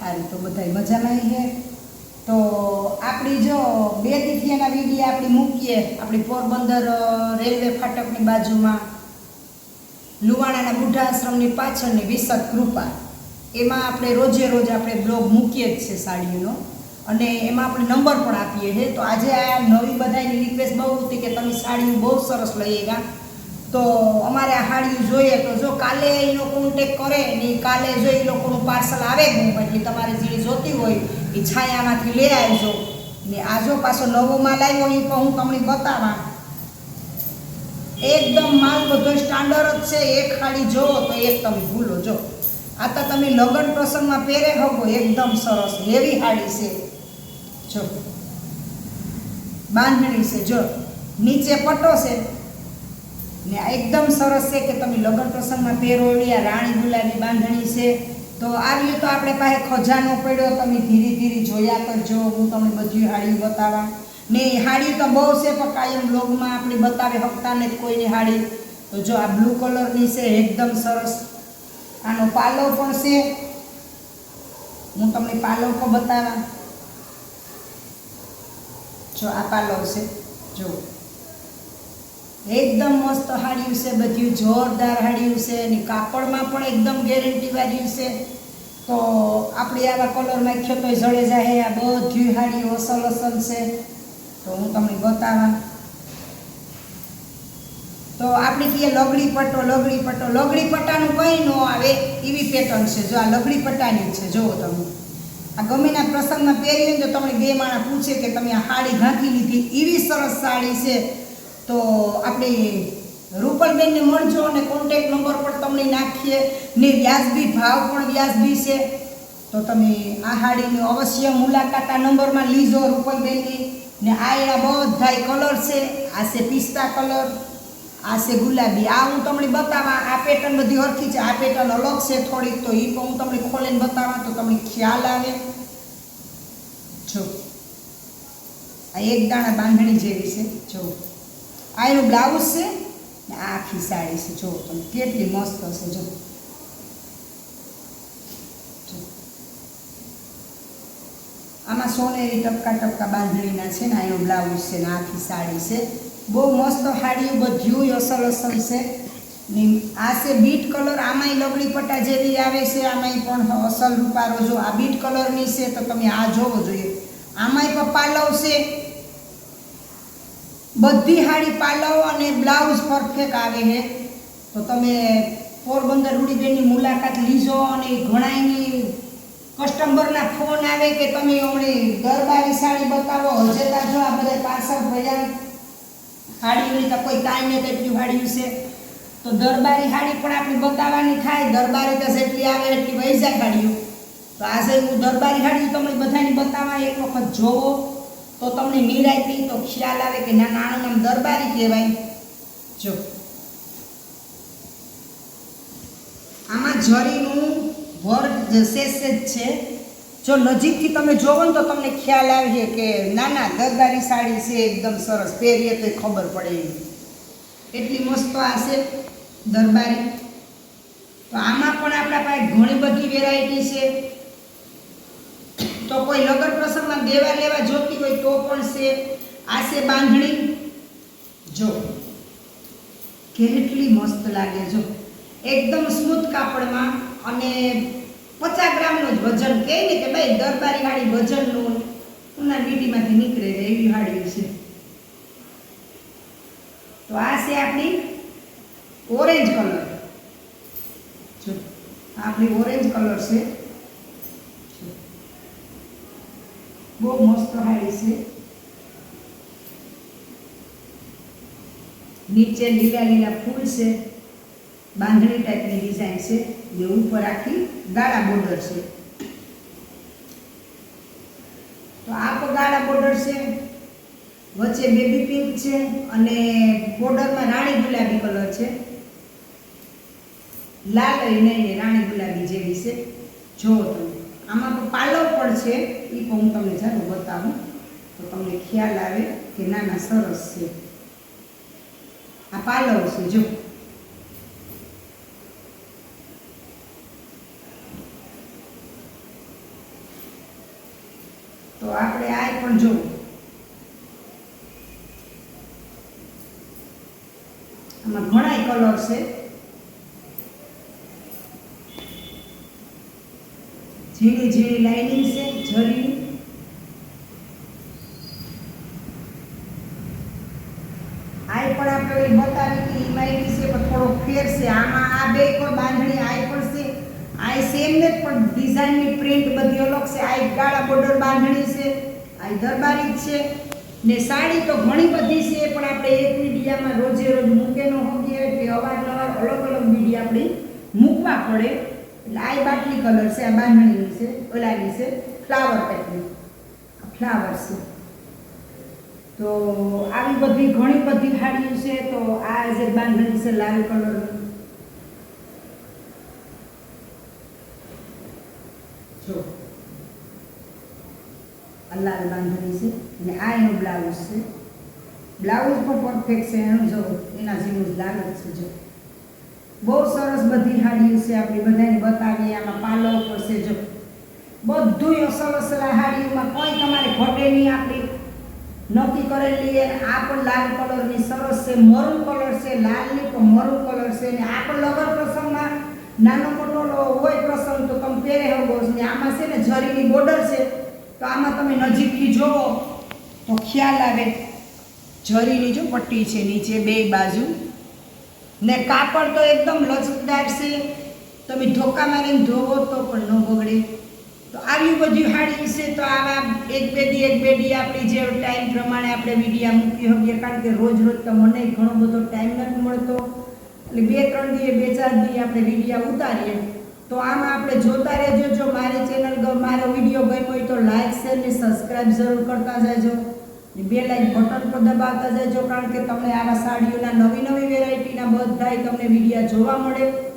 સારું તો બધાય મજામાં છે તો આપણી જો બે તિથિયાના વીડિયા આપણી મૂકીએ, આપણી પોરબંદર રેલવે ફાટકની બાજુમાં, લુવાણાના બુઢા આશ્રમની પાછળની વિસત કૃપા. એમાં આપણે રોજે રોજ આપણે બ્લોગ મૂકીએ જ છે સાડીઓનો. અને એમાં આપણે નંબર પણ આપીએ છીએ. તો આજે આ નવી બધાની રિક્વેસ્ટ બહુ હતી કે તમે સાડીઓ બહુ સરસ લઈએ ગયા તો અમારે આ સાડીઓ જોઈએ. તો જો કાલે એનો કોન્ટેક કરે ને કાલે જો એ લોકોનું પાર્સલ આવે નહીં પછી તમારે જે જોતી હોય એ છાયામાંથી લઈ આવજો. ને આ જો પાછો નવો માલ આવ્યો એ પણ હું તમને બતાવા. એકદમ માલ બધો સ્ટાન્ડર્ડ જ છે. એક ખાડી જોવો તો એક તમે ભૂલો જો. આ તો તમે લગ્ન પ્રસંગમાં પહેરે હકો એકદમ સરસ. હેવી હાડી છે. જો. બાંધણી છે, જો. નીચે પટ્ટો છે. ને એકદમ સરસ છે કે તમે લગ્ન પ્રસંગમાં પહેરો આ રાણી ગુલાબી બાંધણી છે. તો આવી તો આપણે પાસે ખજાનો પડ્યો, તમે ધીરે ધીરે જોયા કરજો, હું તમને બધી હાડી બતાવવા ને હાડી તો બહુ છે, પણ કાયમ બ્લોગમાં આપણે બતાવે હકતા ને કોઈની હાડી. તો જો આ બ્લુ કલરની છે, એકદમ સરસ. આનો પાલો પણ છે. હું તમને પાલો પણ બતાવવા જો આ પાલો છે જો એકદમ મસ્ત હાડિયું છે બધું જોરદાર હાડિયું છે અને કાપડમાં પણ એકદમ ગેરંટી વાળ્યું છે. તો આપણે આવા કલર નાખ્યો તો જળે જાય આ બધી હાડી અસલ અસલ છે. તો હું તમને બતાવવા તો આપણે કહીએ લગડી પટ્ટો લગડી પટ્ટો, લગડી પટ્ટાનું કંઈ ન આવે એવી પેટર્ન છે. જો આ લગડી પટ્ટાની છે, જુઓ તમે. આ ગમેના પ્રસંગમાં પહેરી હોય તો તમને બે માણા પૂછે કે તમે આ સાડી ઘાંકી લીધી, એવી સરસ સાડી છે. તો આપણે રૂપલબેનને મળજો અને કોન્ટેક નંબર પણ તમને નાખીએ. ને વ્યાજબી ભાવ પણ વ્યાજબી છે. તો તમે આ સાડીની અવશ્ય મુલાકાત આ નંબરમાં લીજો રૂપલબેનની. ને આ એના બધા કલર છે. આ છે પિસ્તા કલર. આ છે ગુલાબી. આ હું તમને બતાવવા આ પેટર્ન બધી હરખી છે. આ પેટર્ન અલગ છે થોડીક. તો એ પણ હું તમને ખોલીને બતાવવા તો તમને ખ્યાલ આવે. જો. આ એક દાણા બાંધણી જેવી છે. જો. આ એનું બ્લાઉઝ છે ને આખી સાડી છે, જો તમે કેટલી મસ્ત જો. જો. આમાં સોનેરી ટપકા ટપકા બાંધણીના છે ને, આ એનો બ્લાઉઝ છે ને, આખી સાડી છે. બહુ મસ્ત સાડીઓ બધું અસલ અસલ છે. ને આ છે બીટ કલર, આમાંય લગડી પટ્ટા જેવી આવે છે, આમાંય પણ અસલ રૂપારો. જો આ બીટ કલરની છે તો તમે આ જોવો જોઈએ. આમાંય પપ્પા લવ છે. બધી હાડી પાલવ અને બ્લાઉઝ પરફેક્ટ આવે છે તો તમે પોરબંદર રૂડીબેનની મુલાકાત લીજો અને ઘણાયની કસ્ટમરના ફોન આવે કે તમે હમણાં દરબારી સાડી બતાવો હજેતા જો આ બધા પાર્સલ ભયા હાડીની તો કોઈ કાંઈ નહીં તેટલી હાડી છે તો દરબારી હાડી પણ આપણે બતાવવાની થાય, દરબારી તો જેટલી આવે એટલી વહી જાય હાડીયું તો આજે હું દરબારી હાડી તમને બધાની બતાવવા એક વખત જોવો. તો તમને નિરાયતી તો ખ્યાલ આવે કે ના નાનું નામ દરબારી કહેવાય. જો. આમાં જરીનું વર્ક શેષ જ છે. જો નજીકથી તમે જોવો ને તો તમને ખ્યાલ આવે કે ના ના, દરબારી સાડી છે, એકદમ સરસ. પહેરીએ તો ખબર પડે એટલી મસ્ત આ છે દરબારી. તો આમાં પણ આપણા પાસે ઘણી બધી વેરાયટી છે. તો કોઈ લગ્ન પ્રસંગમાં દેવા લેવા જોતી તો પણ છે. આ છે બાંધણી. જો, કેટલી મસ્ત લાગે જો. એકદમ સ્મૂથ કાપડમાં અને પચાસ ગ્રામનું જ વજન. કહે ને કે ભાઈ દરબારી વાળી વજનનું ઉના વીટીમાંથી નીકળે એવી વાળી છે. તો આ છે આપણી ઓરેન્જ કલર. જો આપણી ઓરેન્જ કલર છે. બહુ મસ્ત હાડી છે. નીચે લીલા લીલા ફૂલ છે. બાંધણી ટાઈપની ડિઝાઇન છે. જે ઉપર આખી ગાળા બોર્ડર છે. તો આ ગાળા બોર્ડર છે. વચ્ચે બેબી પિંક છે અને બોર્ડરમાં રાણી ગુલાબી કલર છે. લાલ લઈને રાણી ગુલાબી જેવી છે. જુઓ તમે. આમાં પાલવ પણ છે, એ પણ હું તમને જરૂર બતાવું. તો તમને ખ્યાલ આવે કે નાના સરસ છે. આ પાલવ છે, જો. તો આપણે આ પણ જોવું આમાં ઘણા કલર છે. ઝીણી ઝીણી લાઇનિંગ છે જરીની આય પણ આપણે બતાવી કે એમાં એવી છે, પણ થોડો ફેર છે. આમાં આ બે પણ બાંધણી આ પણ છે. આય સેમ ને પણ ડિઝાઇનની પ્રિન્ટ બધી અલગ છે. આ કાળા બોર્ડર બાંધણી છે આ દરબારી છે. ને સાડી તો ઘણી બધી છે, પણ આપણે એક મીડિયામાં રોજે રોજ મૂકે ન એટલે અવારનવાર અલગ અલગ મીડિયા આપણે મૂકવા પડે. આ બાટલી કલર છે, આ બાંધણીની છે, ઓલાની છે ફ્લાવર પેટની ફ્લાવર છે. તો આવી બધી ઘણી બધી હાડીઓ છે, તો આ જે બાંધણી છે, લાલ કલરની જો. આ લાલ બાંધણી છે, અને આ એનો બ્લાઉઝ છે. બ્લાઉઝ પણ પરફેક્ટ છે, એનું જો, એના જેવું જ લાગે છે, જો. બહુ સરસ બધી હાડીઓ છે આપણે બધાને બતાવીએ, આમાં પાલો છે જો. બધું આ હાડીઓમાં કોઈ તમારે ઘટે નહીં આપણી. નક્કી કરેલી આ પણ લાલ કલરની સરસ છે મરૂન કલર છે, લાલની પણ મરૂન કલર છે ને આ પણ લગન પ્રસંગમાં નાનો મોટો હોય પ્રસંગ તો તમે પહેરે હગો ને આમાં છે ને જરીની બોર્ડર છે, તો આમાં તમે નજીકથી જોવો તો ખ્યાલ આવે. જરીની જો પટ્ટી છે, નીચે બે બાજુ ને કાપડ તો એકદમ લચકદાર છે. તમે ધોકા મારીને ધોવો તો પણ ન બગડે. તો આવી બધી હાડી છે તો આવા એક બે દી એક બે દી આપણી જે ટાઈમ પ્રમાણે આપણે વિડીયા મૂકી શકીએ કારણ કે રોજ રોજ તો મને ઘણો બધો ટાઈમ નથી મળતો. એટલે બે, ત્રણ દીએ બે, ચાર દી આપણે વિડીયા ઉતારીએ. તો આમાં આપણે જોતા રહેજો, જો મારી ચેનલ મારો વીડિયો ગમ્યો હોય તો લાઈક શેર ને સબસ્ક્રાઈબ જરૂર કરતા જાજો. બે લાઈન બટન પર દબાવતા જજો, કારણ કે તમને આવા સાડીઓના નવી નવી વેરાયટીના બધાય તમને વિડીયા જોવા મળે.